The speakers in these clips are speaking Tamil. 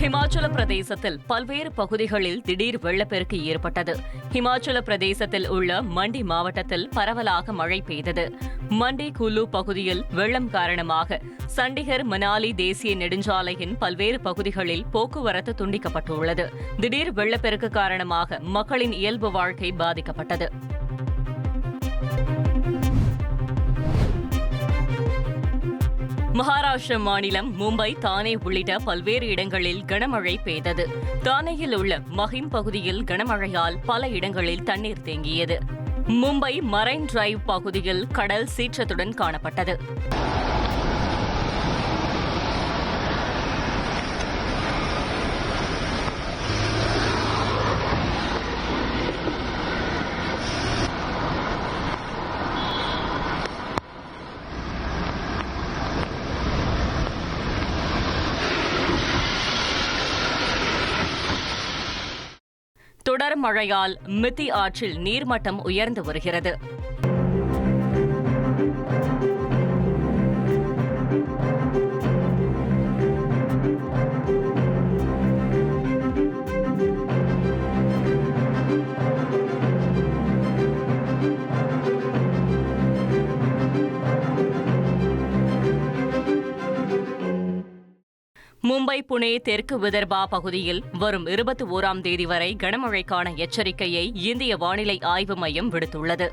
ஹிமாச்சல பிரதேசத்தில் பல்வேறு பகுதிகளில் திடீர் வெள்ளப்பெருக்கு ஏற்பட்டது. ஹிமாச்சல பிரதேசத்தில் உள்ள மண்டி மாவட்டத்தில் பரவலாக மழை பெய்தது. மண்டி குல்லு பகுதியில் வெள்ளம் காரணமாக சண்டிகர் மனாலி தேசிய நெடுஞ்சாலையின் பல்வேறு பகுதிகளில் போக்குவரத்து துண்டிக்கப்பட்டுள்ளது. திடீர் வெள்ளப்பெருக்கு காரணமாக மக்களின் இயல்பு வாழ்க்கை பாதிக்கப்பட்டது. மகாராஷ்டிர மாநிலம் மும்பை தானே உள்ளிட்ட பல்வேறு இடங்களில் கனமழை பெய்தது. தானேயில் உள்ள மஹிம் பகுதியில் கனமழையால் பல இடங்களில் தண்ணீர் தேங்கியது. மும்பை மரைன் டிரைவ் பகுதியில் கடல் சீற்றத்துடன் காணப்பட்டது. தொடர் மழையால் மித்தி ஆற்றில் நீர்மட்டம் உயர்ந்து வருகிறது. மும்பை புனே தெற்கு விதர்பா பகுதியில் வரும் இருபத்தி ஓராம் தேதி வரை கனமழைக்கான எச்சரிக்கையை இந்திய வானிலை ஆய்வு மையம் விடுத்துள்ளது.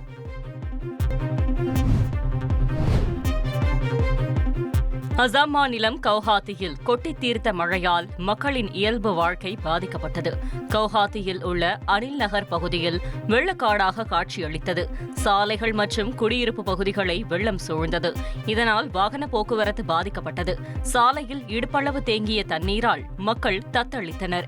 அசாம் மாநிலம் கவுஹாத்தியில் கொட்டி தீர்த்த மழையால் மக்களின் இயல்பு வாழ்க்கை பாதிக்கப்பட்டது. கவுஹாத்தியில் உள்ள அனில் நகர் பகுதியில் வெள்ளக்காடாக காட்சியளித்தது. சாலைகள் மற்றும் குடியிருப்பு பகுதிகளை வெள்ளம் சூழ்ந்தது. இதனால் வாகன போக்குவரத்து பாதிக்கப்பட்டது. சாலையில் இடுப்பளவு தேங்கிய தண்ணீரால் மக்கள் தத்தளித்தனர்.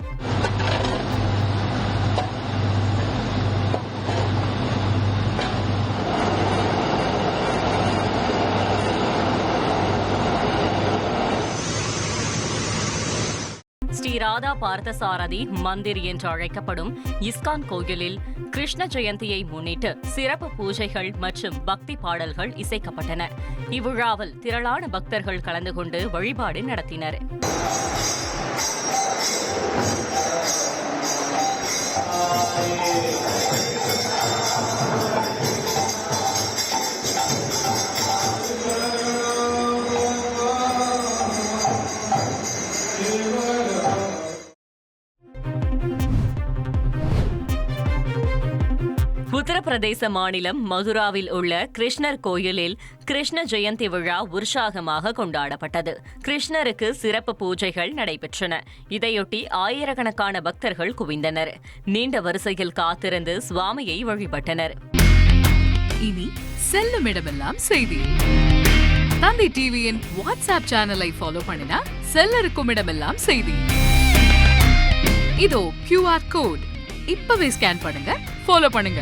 ஸ்ரீ ராதா பார்த்தசாரதி மந்திர் என்று அழைக்கப்படும் இஸ்கான் கோயிலில் கிருஷ்ண ஜெயந்தியை முன்னிட்டு சிறப்பு பூஜைகள் மற்றும் பக்தி பாடல்கள் இசைக்கப்பட்டன. இவ்விழாவில் திரளான பக்தர்கள் கலந்து கொண்டு வழிபாடு நடத்தினர். உத்தரப்பிரதேச மாநிலம் மதுராவில் உள்ள கிருஷ்ணர் கோயிலில் கிருஷ்ண ஜெயந்தி விழா உற்சாகமாக கொண்டாடப்பட்டது. கிருஷ்ணருக்கு சிறப்பு பூஜைகள் நடைபெற்றன. இதையொட்டி ஆயிரக்கணக்கான பக்தர்கள் குவிந்தனர். நீண்ட வரிசையில் காத்திருந்து சுவாமியை வழிபட்டனர். இனி செல்லும் இடமெல்லாம் செய்தி. தந்தி டிவியின் வாட்ஸ்அப் சேனலை ஃபாலோ பண்ணினா செல்ல இருக்கும் இடமெல்லாம் செய்தி. இதோ கியூஆர் கோட் இப்பவே ஸ்கேன் பண்ணுங்க ஃபாலோ பண்ணுங்க.